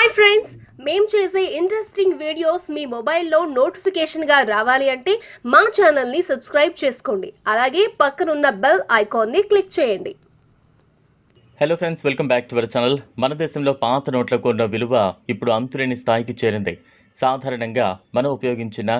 Hi friends మేము చేసే interesting videos మీ మొబైల్లో నోటిఫికేషన్గా రావాలి అంటే మా ఛానల్ని సబ్స్క్రైబ్ చేసుకోండి. అలాగే పక్కనున్న బెల్ ఐకాన్ని క్లిక్ చేయండి. Hello friends welcome back to our channel మన దేశంలో పాత నోట్లకు ఉన్న విలువ ఇప్పుడు అంతులేని స్థాయికి చేరింది. సాధారణంగా మనం ఉపయోగించిన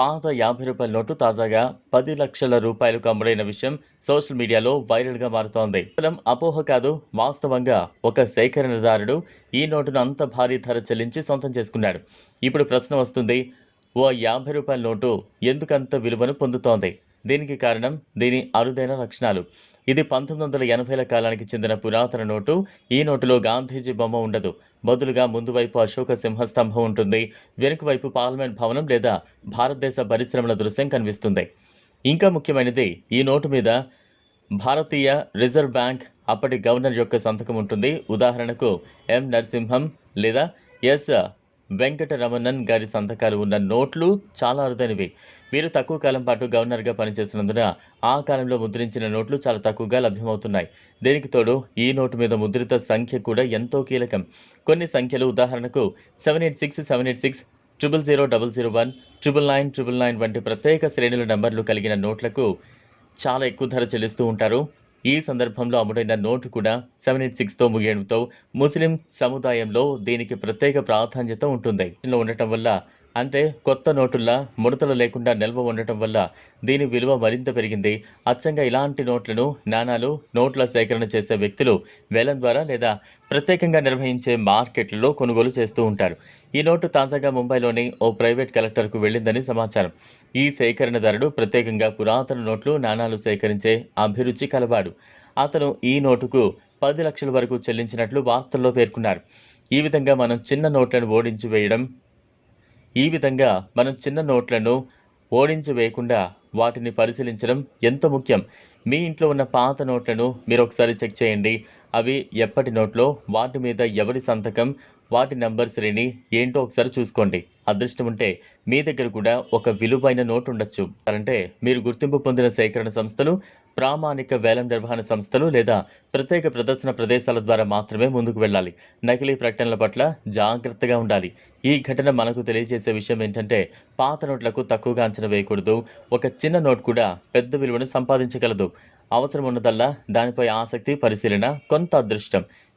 పాత యాభై రూపాయల నోటు తాజాగా పది లక్షల రూపాయలకు అమ్ముడైన విషయం సోషల్ మీడియాలో వైరల్గా మారుతోంది. కేవలం అపోహ కాదు వాస్తవంగా ఒక సేకరణదారుడు ఈ నోటును అంత భారీ ధర చెల్లించి సొంతం చేసుకున్నాడు. ఇప్పుడు ప్రశ్న వస్తుంది ఓ యాభై రూపాయల నోటు ఎందుకంత విలువను పొందుతోంది? దీనికి కారణం దీని అరుదైన లక్షణాలు. ఇది పంతొమ్మిది వందల ఎనభైల కాలానికి చెందిన పురాతన నోటు. ఈ నోటులో గాంధీజీ బొమ్మ ఉండదు. బదులుగా ముందు వైపు అశోక సింహస్తంభం ఉంటుంది. వెనుక వైపు పార్లమెంట్ భవనం లేదా భారతదేశ పరిశ్రమల దృశ్యం కనిపిస్తుంది. ఇంకా ముఖ్యమైనది ఈ నోటు మీద భారతీయ రిజర్వ్ బ్యాంక్ అప్పటి గవర్నర్ యొక్క సంతకం ఉంటుంది. ఉదాహరణకు ఎం నరసింహం లేదా ఎస్ వెంకటరమణన్ గారి సంతకాలు ఉన్న నోట్లు చాలా అరుదైనవి. వీరు తక్కువ కాలం పాటు గవర్నర్గా పనిచేసినందున ఆ కాలంలో ముద్రించిన నోట్లు చాలా తక్కువగా లభ్యమవుతున్నాయి. దీనికి తోడు ఈ నోటు మీద ముద్రిత సంఖ్య కూడా ఎంతో కీలకం. కొన్ని సంఖ్యలు ఉదాహరణకు seven eight six seven eight six triple zero double zero one triple nine triple nine వంటి ప్రత్యేక శ్రేణుల నంబర్లు కలిగిన నోట్లకు చాలా ఎక్కువ ధర చెల్లిస్తూ ఉంటారు. ఈ సందర్భంలో అమ్ముడైన నోటు కూడా సెవెన్ ఎయిట్ సిక్స్తో ముగియడంతో ముస్లిం సముదాయంలో దీనికి ప్రత్యేక ప్రాధాన్యత ఉంటుంది. ఉండటం వల్ల అంటే కొత్త నోటుల్లా ముడతలు లేకుండా నిల్వ ఉండటం వల్ల దీని విలువ మరింత పెరిగింది. అచ్చంగా ఇలాంటి నోట్లను నాణాలు నోట్ల సేకరణ చేసే వ్యక్తులు వేలం ద్వారా లేదా ప్రత్యేకంగా నిర్వహించే మార్కెట్లలో కొనుగోలు చేస్తూ ఉంటారు. ఈ నోటు తాజాగా ముంబైలోని ఓ ప్రైవేట్ కలెక్టర్కు వెళ్ళిందని సమాచారం. ఈ సేకరణదారుడు ప్రత్యేకంగా పురాతన నోట్లు నాణాలు సేకరించే అభిరుచి కలవాడు. అతను ఈ నోటుకు పది లక్షల వరకు చెల్లించినట్లు వార్తల్లో పేర్కొన్నారు. ఈ విధంగా మనం చిన్న నోట్లను ఓడించి వేయడం ఈ విధంగా మనం చిన్న నోట్లను ఓడించి వేయకుండా వాటిని పరిశీలించడం ఎంతో ముఖ్యం. మీ ఇంట్లో ఉన్న పాత నోట్లను మీరు ఒకసారి చెక్ చేయండి. అవి ఎప్పటి నోట్లో వాటి మీద ఎవరి సంతకం వాటి నంబర్ శ్రేణి ఏంటో ఒకసారి చూసుకోండి. అదృష్టం ఉంటే మీ దగ్గర కూడా ఒక విలువైన నోట్ ఉండొచ్చు. అంటే మీరు గుర్తింపు పొందిన సేకరణ సంస్థలు ప్రామాణిక వేలం నిర్వహణ సంస్థలు లేదా ప్రత్యేక ప్రదర్శన ప్రదేశాల ద్వారా మాత్రమే ముందుకు వెళ్ళాలి. నకిలీ ప్రకటనల పట్ల జాగ్రత్తగా ఉండాలి. ఈ ఘటన మనకు తెలియజేసే విషయం ఏంటంటే పాత నోట్లకు తక్కువగా అంచనా వేయకూడదు. ఒక చిన్న నోట్ కూడా పెద్ద విలువను సంపాదించగలదు. అవసరం ఉన్నదల్లా దానిపై ఆసక్తి పరిశీలన కొంత అదృష్టం.